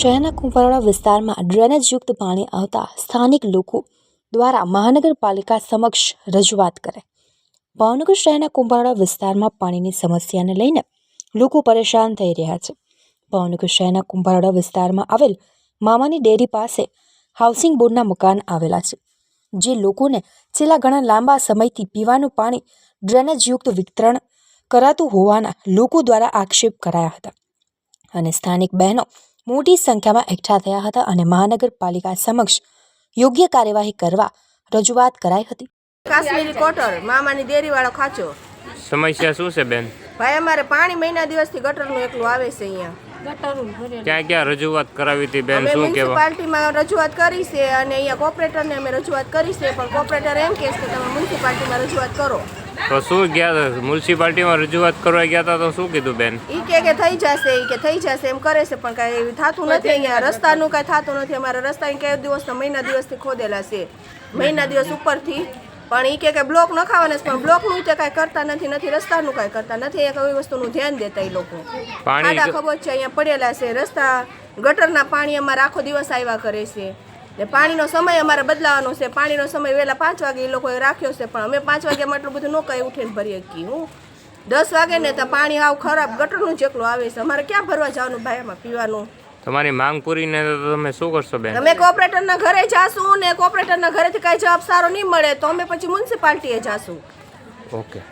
શહેરના કુંભારવાડા વિસ્તારમાં ડ્રેનેજયુક્ત પાણી આવતા સ્થાનિક લોકો દ્વારા મહાનગરપાલિકા સમક્ષ રજૂઆત કરે. ભાવનગર શહેરના કુંભારવાડા વિસ્તારમાં પાણીની સમસ્યાને લઈને લોકો પરેશાન થઈ રહ્યા છે. ભાવનગર શહેરના કુંભારવાડા વિસ્તારમાં આવેલ મામાની ડેરી પાસે હાઉસિંગ બોર્ડના મકાન આવેલા છે જે લોકોને છેલ્લા ઘણા લાંબા સમયથી પીવાનું પાણી ડ્રેનેજયુક્ત વિતરણ કરાતું હોવાના લોકો દ્વારા આક્ષેપ કરાયા હતા. અને સ્થાનિક બહેનો મોટી સંખ્યામાં એકઠા થયા હતા અને મહાનગરપાલિકા સમક્ષ યોગ્ય કાર્યવાહી કરવા રજૂઆત કરાઈ હતી. કાશ્મીરી કોટર મામાની ડેરીવાળો ખાચો. સમસ્યા શું છે બેન? ભાઈ અમારે પાણી મહિના દિવસથી ગટરનું એકલું આવે છે અહીંયા. ક્યાં ક્યાં રજૂઆત કરાવી હતી બેન? શું કહેવા? મ્યુનિસિપાલિટીમાં રજૂઆત કરી છે અને અહીંયા કોર્પોરેટરને અમે રજૂઆત કરી છે પણ કોર્પોરેટર એમ કહે છે કે તમે મ્યુનિસિપાલિટીમાં રજૂઆત કરો. તો શું ગયા મ્યુનિસિપાલિટીમાં રજૂઆત કરવા ગયા હતા તો શું કીધું બેન? ઈ કે કે થઈ જશે ઈ કે થઈ જશે એમ કરે છે પણ કાંઈ થતું નથી અહીંયા. રસ્તાનું કાંઈ થતું નથી. અમારા રસ્તા કઈ દિવસના મહિના દિવસથી ખોદેલા છે. મહિના દિવસ ઉપરથી પણ એ કે કે બ્લોક નખાવાના છે પણ બ્લોકનું તે કાંઈ કરતા નથી નથી રસ્તાનું કાંઈ કરતા નથી એ કોઈ વસ્તુનું ધ્યાન દેતા એ લોકો. ખાડા ખબર છે અહીંયા પડેલા છે રસ્તા ગટરના પાણી અમારે આખો દિવસ આવ્યા કરે છે. ને પાણીનો સમય અમારે બદલાવાનો છે પાણીનો સમય વહેલા પાંચ વાગે એ લોકોએ રાખ્યો છે પણ અમે પાંચ વાગે એટલું બધું ન કાંઈ ઉઠીને ભરીએ કે હું. દસ વાગે ને તો પાણી આવ ખરાબ ગટરનું જેટલું આવે છે અમારે ક્યાં ભરવા જવાનું ભાઈ આમાં પીવાનું? તમારી માંગ પૂરીને તો તમે શું કરશો બેન? તમે કોર્પોરેટરના ઘરે જાશું ને કોર્પોરેટરના ઘરેથી કાંઈ જવાબ સારો નહીં મળે તો અમે પછી મ્યુનિસિપાલિટીએ જાશું. ઓકે.